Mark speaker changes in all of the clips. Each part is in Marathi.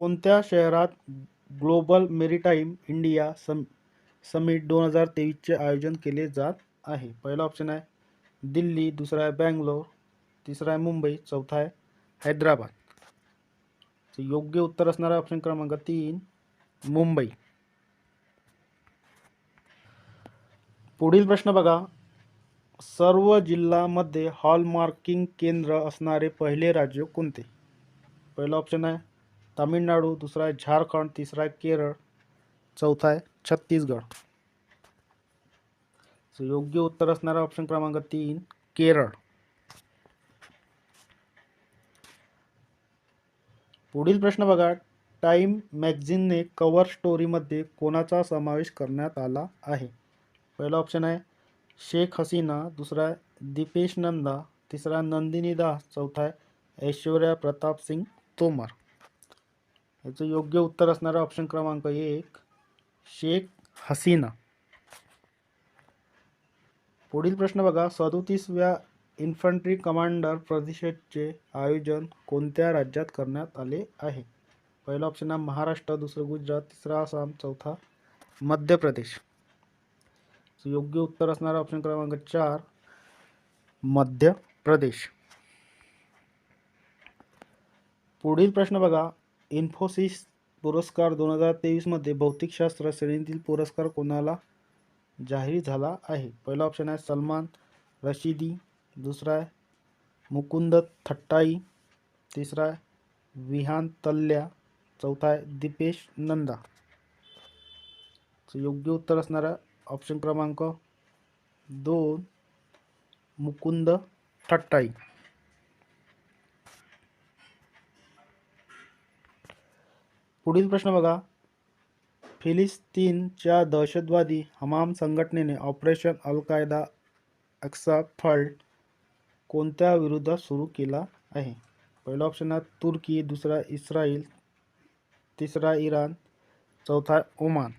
Speaker 1: कोणत्या शहरात global maritime India sum summit दोन हजार तेवीसचे आयोजन केले जात आहे? पहिला ऑप्शन आहे दिल्ली दुसरा आहे बँगलोर तिसरा आहे मुंबई चौथा आहे हैदराबाद. योग्य उत्तर असणारा ऑप्शन क्रमांक तीन मुंबई. पुढील प्रश्न बघा. सर्व जिल्ह्यामध्ये हॉलमार्किंग केंद्र असणारे पहिले राज्य कोणते? पहिलं ऑप्शन आहे तामिळनाडू दुसरा आहे झारखंड तिसरा आहे केरळ चौथा आहे छत्तीसगड. सो योग्य उत्तर असणारा ऑप्शन क्रमांक तीन केरळ. पुढील प्रश्न बघा. टाइम मॅगझिनने कवर स्टोरीमध्ये कोणाचा समावेश करण्यात आला आहे? पहिला ऑप्शन आहे शेख हसीना दुसरा आहे दीपेश नंदा तिसरा नंदिनी दास चौथा आहे ऐश्वर्या प्रताप सिंग तोमर. याचं योग्य उत्तर असणारा ऑप्शन क्रमांक एक शेख हसीना. पुढील प्रश्न बघा सदोतीसव्या इन्फंट्री कमांडर परिषदचे आयोजन कोणत्या राज्यात करण्यात आले आहे? पहिला ऑप्शन आहे महाराष्ट्र दुसरं गुजरात तिसरा आसाम चौथा मध्य प्रदेश. योग्य उत्तर असणारा ऑप्शन क्रमांक चार मध्य प्रदेश. पुढील प्रश्न बघा इन्फोसिस पुरस्कार दोन हजार तेवीसमध्ये भौतिकशास्त्र श्रेणीतील पुरस्कार कोणाला जाहीर झाला आहे? पहिला ऑप्शन आहे सलमान रशिदी दुसरा आहे मुकुंद थट्टाई तिसरा आहे विहान तल्ल्या चौथा आहे दीपेश नंदा. योग्य उत्तर असणारा ऑप्शन क्रमांक दोन मुकुंद थट्टाई. पुढील प्रश्न बघा. फिलिस्तीनच्या दहशतवादी हमाम संघटनेने ऑपरेशन अल कायदा अक्सा फल्ट कोणत्या विरोधात सुरू केला आहे? पहिला ऑप्शन आहे तुर्की दुसरा इस्रायल तिसरा इराण चौथा ओमान.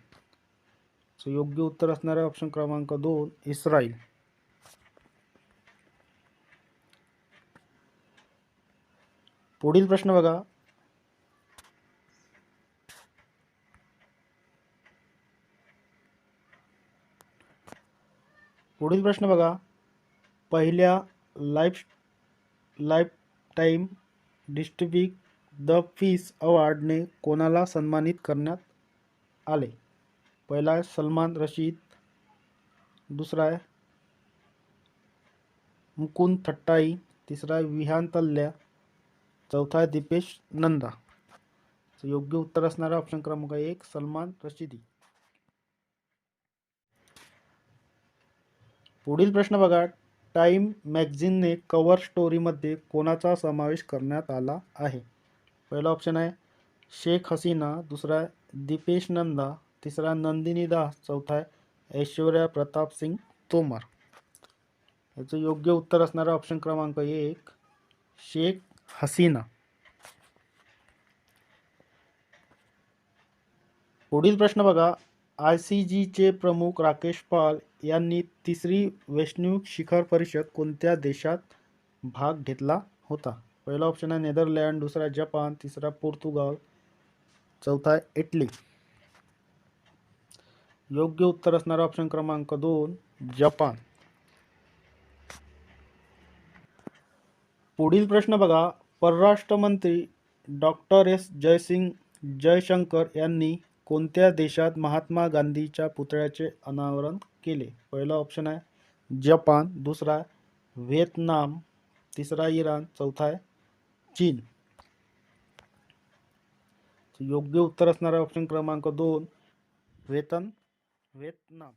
Speaker 1: सो योग्य उत्तर असणारा ऑप्शन क्रमांक दोन इस्रायल पुढील प्रश्न बघा. पुढील प्रश्न बघा. पहिल्या life lifetime distribute the fees अवॉर्डने कोणाला सन्मानित करण्यात आले? पहिला आहे सलमान रशीद, दुसरा आहे मुकुंद थट्टाई, तिसरा आहे विहान तल्ल्या, चौथा आहे दीपेश नंदा. योग्य उत्तर असणारा ऑप्शन क्रमांक एक, सलमान रशिदी. पुढील प्रश्न बघा. टाईम मॅगझिनने कवर स्टोरीमध्ये कोणाचा समावेश करण्यात आला आहे? पहिला ऑप्शन आहे शेख हसीना. दुसरा दीपेश नंदा. तिसरा नंदिनी दास. चौथा आहे ऐश्वर्या प्रताप सिंग तोमर. याचं योग्य उत्तर असणारा ऑप्शन क्रमांक एक शेख हसीना. पुढील प्रश्न बघा. आय सी जीचे प्रमुख राकेश पाल यांनी तिसरी वैश्विक शिखर परिषद कोणत्या देशात भाग घेतला होता? पहिला ऑप्शन आहे नेदरलँड दुसरा जपान तिसरा पोर्तुगाल चौथा आहे इटली. योग्य उत्तर असणारा ऑप्शन क्रमांक दोन जपान. पुढील प्रश्न बघा. परराष्ट्र मंत्री डॉक्टर एस जयसिंग जयशंकर यांनी कोणत्या देशात महात्मा गांधीच्या पुतळ्याचे अनावरण केले? पहिला ऑप्शन आहे जपान दुसरा व्हिएतनाम तिसरा इराण चौथा आहे चीन. योग्य उत्तर असणारा ऑप्शन क्रमांक दोन व्हेतन व्हिएतनाम.